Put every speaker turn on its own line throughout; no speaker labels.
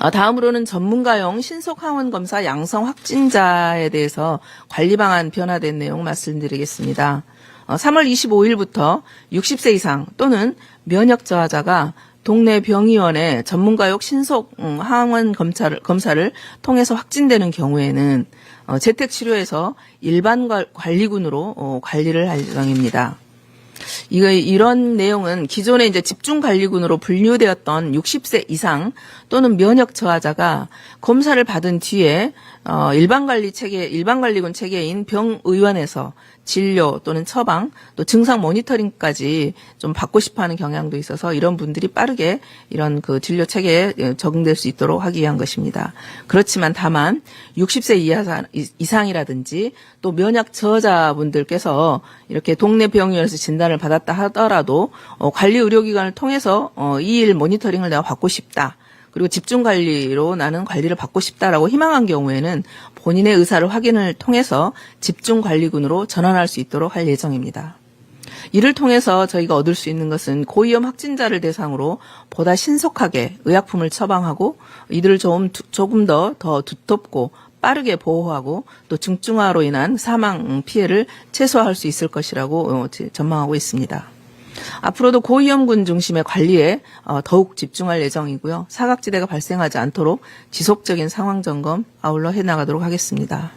어, 다음으로는 전문가용 신속 항원 검사 양성 확진자에 대해서 관리 방안 변화된 내용 말씀드리겠습니다. 어, 3월 25일부터 60세 이상 또는 면역 저하자가 동네 병의원의 전문가용 신속 음, 항원 검사를, 검사를 통해서 확진되는 경우에는 어, 재택 치료에서 일반 관- 관리군으로 어, 관리를 할 예정입니다. 이거 이런 내용은 기존에 이제 집중 관리군으로 분류되었던 60세 이상 또는 면역 저하자가 검사를 받은 뒤에 어 일반 관리 체계 일반 관리군 체계인 병의원에서 진료 또는 처방 또 증상 모니터링까지 좀 받고 싶어 하는 경향도 있어서 이런 분들이 빠르게 이런 그 진료 체계에 예, 적응될 수 있도록 하기 위한 것입니다. 그렇지만 다만 60세 이하 이상이라든지 또 면역 저하자분들께서 이렇게 동네 병원에서 진단을 받았다 하더라도 어, 관리 의료기관을 통해서 어, 이일 모니터링을 내가 받고 싶다. 그리고 집중 관리로 나는 관리를 받고 싶다라고 희망한 경우에는 본인의 의사를 확인을 통해서 집중 관리군으로 전환할 수 있도록 할 예정입니다. 이를 통해서 저희가 얻을 수 있는 것은 고위험 확진자를 대상으로 보다 신속하게 의약품을 처방하고 이들을 좀 두- 조금 더 더 두텁고 빠르게 보호하고 또 중증화로 인한 사망 피해를 최소화할 수 있을 것이라고 어, 제- 전망하고 있습니다. 앞으로도 고위험군 중심의 관리에 어, 더욱 집중할 예정이고요. 사각지대가 발생하지 않도록 지속적인 상황 점검 아울러 해나가도록 하겠습니다.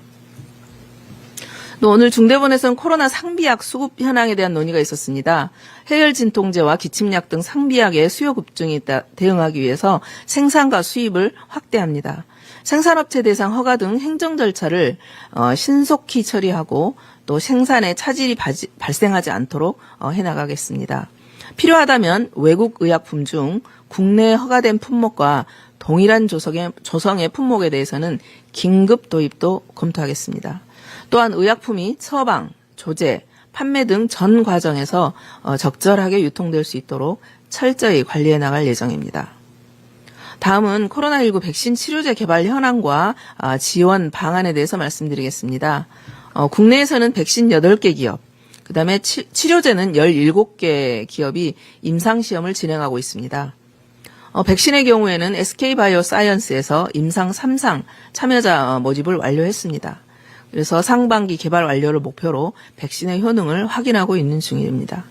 또 오늘 중대본에서는 코로나 상비약 수급 현황에 대한 논의가 있었습니다. 해열 진통제와 기침약 등 상비약의 수요 급증에 따- 대응하기 위해서 생산과 수입을 확대합니다. 생산업체 대상 허가 등 행정 절차를 어, 신속히 처리하고 또 생산에 차질이 발생하지 않도록 어, 해나가겠습니다. 필요하다면 외국 의약품 중 국내에 허가된 품목과 동일한 조성의, 조성의 품목에 대해서는 긴급 도입도 검토하겠습니다. 또한 의약품이 처방, 조제, 판매 등 전 과정에서 어, 적절하게 유통될 수 있도록 철저히 관리해 나갈 예정입니다. 다음은 코로나19 백신 치료제 개발 현황과 아, 지원 방안에 대해서 말씀드리겠습니다. 어, 국내에서는 백신 8개 기업, 그 다음에 치료제는 17개 기업이 임상시험을 진행하고 있습니다. 어, 백신의 경우에는 SK바이오 사이언스에서 임상 3상 참여자 어, 모집을 완료했습니다. 그래서 상반기 개발 완료를 목표로 백신의 효능을 확인하고 있는 중입니다.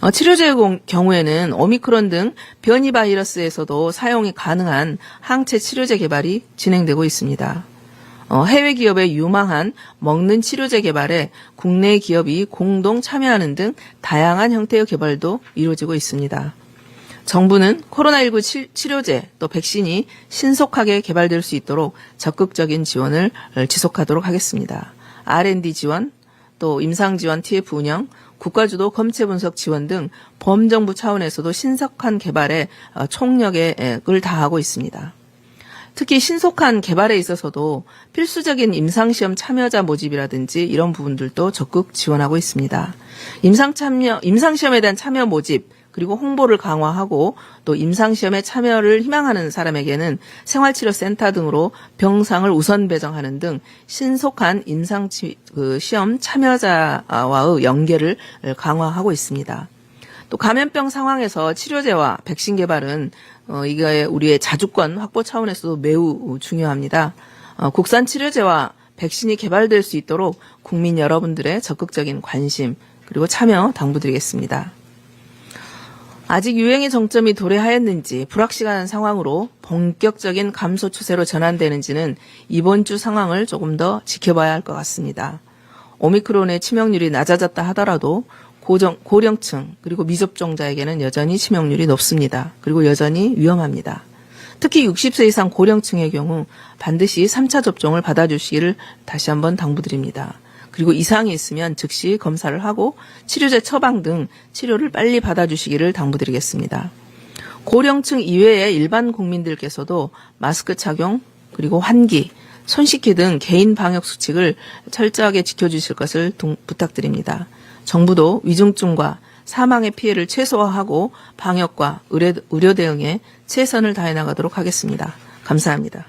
어, 치료제의 공- 경우에는 오미크론 등 변이 바이러스에서도 사용이 가능한 항체 치료제 개발이 진행되고 있습니다. 어, 해외 기업의 유망한 먹는 치료제 개발에 국내 기업이 공동 참여하는 등 다양한 형태의 개발도 이루어지고 있습니다. 정부는 코로나19 치- 치료제 또 백신이 신속하게 개발될 수 있도록 적극적인 지원을 지속하도록 하겠습니다. R&D 지원, 또 임상 지원 TF 운영, 국가주도 검체 분석 지원 등 범정부 차원에서도 신속한 개발에 어, 총력을 다하고 있습니다. 특히 신속한 개발에 있어서도 필수적인 임상시험 참여자 모집이라든지 이런 부분들도 적극 지원하고 있습니다. 임상 참여, 임상시험에 대한 참여 모집, 그리고 홍보를 강화하고 또 임상시험에 참여를 희망하는 사람에게는 생활치료센터 등으로 병상을 우선 배정하는 등 신속한 임상시험 참여자와의 연계를 강화하고 있습니다. 또 감염병 상황에서 치료제와 백신 개발은 어, 이게 우리의 자주권 확보 차원에서도 매우 중요합니다. 어, 국산 치료제와 백신이 개발될 수 있도록 국민 여러분들의 적극적인 관심 그리고 참여 당부드리겠습니다. 아직 유행의 정점이 도래하였는지 불확실한 상황으로 본격적인 감소 추세로 전환되는지는 이번 주 상황을 조금 더 지켜봐야 할 것 같습니다. 오미크론의 치명률이 낮아졌다 하더라도 고정, 고령층 그리고 미접종자에게는 여전히 치명률이 높습니다. 그리고 여전히 위험합니다. 특히 60세 이상 고령층의 경우 반드시 3차 접종을 받아주시기를 다시 한번 당부드립니다. 그리고 이상이 있으면 즉시 검사를 하고 치료제 처방 등 치료를 빨리 받아주시기를 당부드리겠습니다. 고령층 이외의 일반 국민들께서도 마스크 착용 그리고 환기, 손 씻기 등 개인 방역 수칙을 철저하게 지켜주실 것을 동- 부탁드립니다. 정부도 위중증과 사망의 피해를 최소화하고 방역과 의료, 의료 대응에 최선을 다해 나가도록 하겠습니다. 감사합니다.